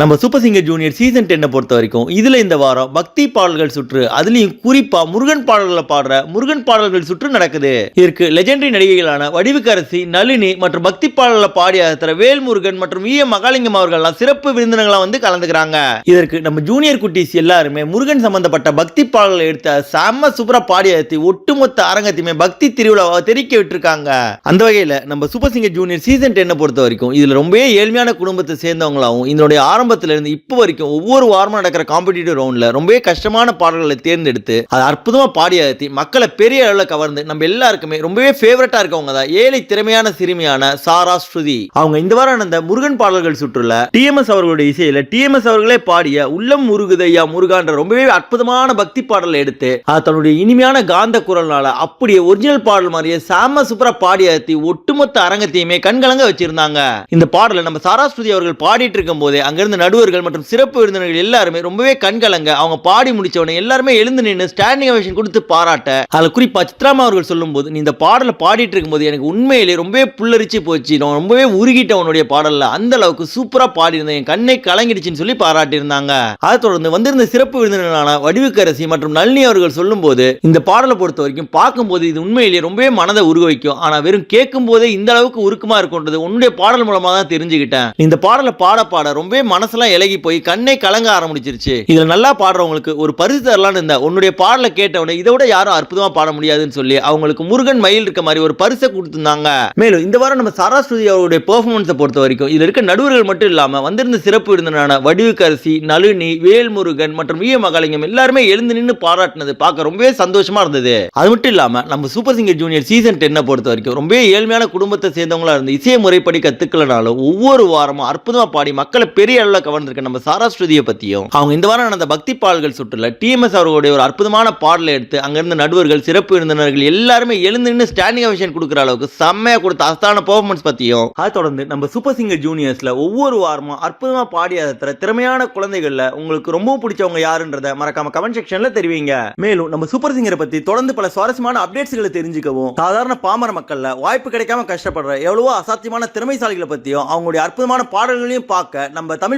நம்ம super singer junior season டென்னை பொறுத்த வரைக்கும் இதில் இந்த வாரம் பக்தி பாடல்கள் சுற்று அதுலேயும் குறிப்பாக முருகன் பாடல்களை பாடுற முருகன் பாடல்கள் சுற்று நடக்குது. இதற்கு லெஜெண்டரி நடிகைகளான வடிவுக்கரசி நளினி மற்றும் பக்தி பாடல்களை பாடிய தர வேல்முருகன் மற்றும் வி எம். மகாலிங்கம் அவர்கள்லாம் சிறப்பு விருந்தினங்களாக வந்து கலந்துக்கிறாங்க. இதற்கு நம்ம ஜூனியர் குட்டீஸ் எல்லாருமே முருகன் சம்பந்தப்பட்ட பக்தி பாடல்களை எடுத்த செம்ம சூப்பராக பாடியத்தை ஒட்டுமொத்த அரங்கத்தையுமே பக்தி திருவிழாவை தெரிக்க விட்டுருக்காங்க. அந்த வகையில் நம்ம சூப்பர் சிங்கர் ஜூனியர் சீசன் டென்னை பொறுத்த வரைக்கும் இதில் ரொம்பவே ஏழ்மையான குடும்பத்தை சேர்ந்தவங்களாகவும் இதனுடைய ஆரம்ப இருந்து இப்போ வரைக்கும் ஒவ்வொரு வாரமும் நடக்கிற காம்படிட்டிவ் ரவுண்டில் ரொம்பவே கஷ்டமான பாடல்களை தேர்ந்தெடுத்து அதை அற்புதமாக பாடி அகத்தி மக்களை பெரிய அளவில் கவர்ந்து நம்ம எல்லாருக்குமே ரொம்பவே ஃபேவரட்டாக இருக்கவங்க தான். ஏழை திறமையான சிறுமியான சாரா ஸ்ருதி. அவங்க இந்த வாரம் நடந்த முருகன் பாடல்கள் சுற்றுல டிஎம்எஸ் அவர்களுடைய இசையில் டிஎம்எஸ் அவர்களே பாடிய உள்ளம் முருகுதையா முருகான்ற ரொம்பவே அற்புதமான பக்தி பாடலை எடுத்து அது தன்னுடைய இனிமையான காந்த குரல்னால அப்படியே ஒரிஜினல் பாடல் மாதிரியே சாம சூப்பரா பாடி அகத்தி ஒட்டுமொத்த அரங்கத்தையுமே கண்கலங்க வச்சிருந்தாங்க. இந்த பாடலை நம்ம சாராஸ்ருதி அவர்கள் பாடிட்டு இருக்கும் போதே அங்கிருந்து நடுவர்கள் மற்றும் சிறப்பு விருந்தினர்கள் எல்லாருமே ரொம்பவே கண்கலங்க. அவங்க பாடி முடிச்ச உடனே எல்லாருமே எழுந்து நின்று ஸ்டாண்டிங் அவேஷன் கொடுத்து பாராட்ட. அதில் குறிப்பா சித்ராமா அவர்கள் சொல்லும்போது நீ இந்த பாடலை பாடிட்டு இருக்கும்போது எனக்கு உண்மையிலே ரொம்பவே புல்லரிச்சு போச்சு. நான் ரொம்பவே உருகிட்டேன் உன்னுடைய பாடல்ல. அந்த அளவுக்கு சூப்பரா பாடியிருந்தேன். என் கண்ணை கலங்கிடுச்சுன்னு சொல்லி பாராட்டியிருந்தாங்க. அதை தொடர்ந்து வந்திருந்த சிறப்பு விருந்தினர்களான வடிவுக்கரசி மற்றும் நளினி அவர்கள் சொல்லும்போது இந்த பாடலை பொறுத்த வரைக்கும் பார்க்கும்போது இது உண்மையிலேயே ரொம்பவே மனதை உருக வைக்கும். ஆனா வெறும் கேட்கும் போதே இந்த அளவுக்கு உருக்கமா இருக்கும்ன்றது உன்னுடைய பாடல் மூலமா தான் தெரிஞ்சுக்கிட்டேன் இந்த பாடலை பாட பாட ரொம்பவே மனசெல்லாம் இலகி போய் கண்ணே கலங்க ஆரம்பிச்சிருச்சு. இதுல நல்லா பாடுறவங்களுக்கு ஒரு பரிசு தரலான்னு இருந்த உன்னுடைய பாடலை கேட்டவனே இதை விட யாரும் அற்புதமா பாட முடியாதுன்னு சொல்லி அவங்களுக்கு முருகன் மயில் இருக்க மாதிரி ஒரு பரிசை கொடுத்திருந்தாங்க. மேலும் இந்த வாரம் நம்ம சராஸ்வதி அவருடைய பெர்ஃபார்மன்ஸை பொறுத்த வரைக்கும் இதுல இருக்க நடுவர்கள் மட்டும் இல்லாம வந்திருந்த சிறப்பு விருந்தினரான வடிவுக்கரசி நளினி வேல்முருகன் மற்றும் வி மகாலிங்கம் எல்லாருமே எழுந்து நின்று பாராட்டினது பார்க்க ரொம்பவே சந்தோஷமா இருந்தது. அது மட்டும் இல்லாம நம்ம சூப்பர் சிங்கர் ஜூனியர் சீசன் டென்னை பொறுத்த வரைக்கும் ரொம்பவே ஏழ்மையான குடும்பத்தை சேர்ந்தவங்களா இருந்து இசைய முறைப்படி கத்துக்கலனாலும் ஒவ்வொரு வாரமும் அற்புதமா பாடி மக்களை பெரிய அளவில் கவர்ந்திருக்க நம்ம சாராஸ்ருதியை பற்றியும் அவங்க இந்த வாரம் நடந்த பக்தி பாடல்கள் சுற்றுல டிஎம்எஸ் அவர்களுடைய ஒரு அற்புதமான பாடலை எடுத்து அங்கிருந்த நடுவர்கள் சிறப்பு விருந்தினர்கள் எல்லாருமே எழுந்து நின்று ஸ்டாண்டிங் அவிஷன் கொடுக்குற அளவுக்கு செம்மையாக கொடுத்த அஸ்தான பெர்ஃபார்மன்ஸ் பற்றியும் அதை தொடர்ந்து நம்ம சூப்பர் சிங்கர் ஜூனியர்ஸில் ஒவ்வொரு வாரமும் அற்புதமாக பாடி திறமையான குழந்தைகளில் உங்களுக்கு ரொம்ப பிடிச்சவங்க யாருன்றத மறக்காம கமெண்ட் செக்ஷன்ல தெரிவிங்க. மேலும் நம்ம சூப்பர் சிங்கரை பற்றி தொடர்ந்து பல சுவாரஸ்யமான அப்டேட்ஸ்களை தெரிஞ்சுக்கவும் சாதாரண பாமர மக்களில் வாய்ப்பு கிடைக்காம கஷ்டப்படுற எவ்வளவோ அசாத்தியமான திறமைசாலிகளை பற்றியும் அவங்களுடைய அற்புதமான பாடல்களையும் பார்க்க நம்ம தமிழ்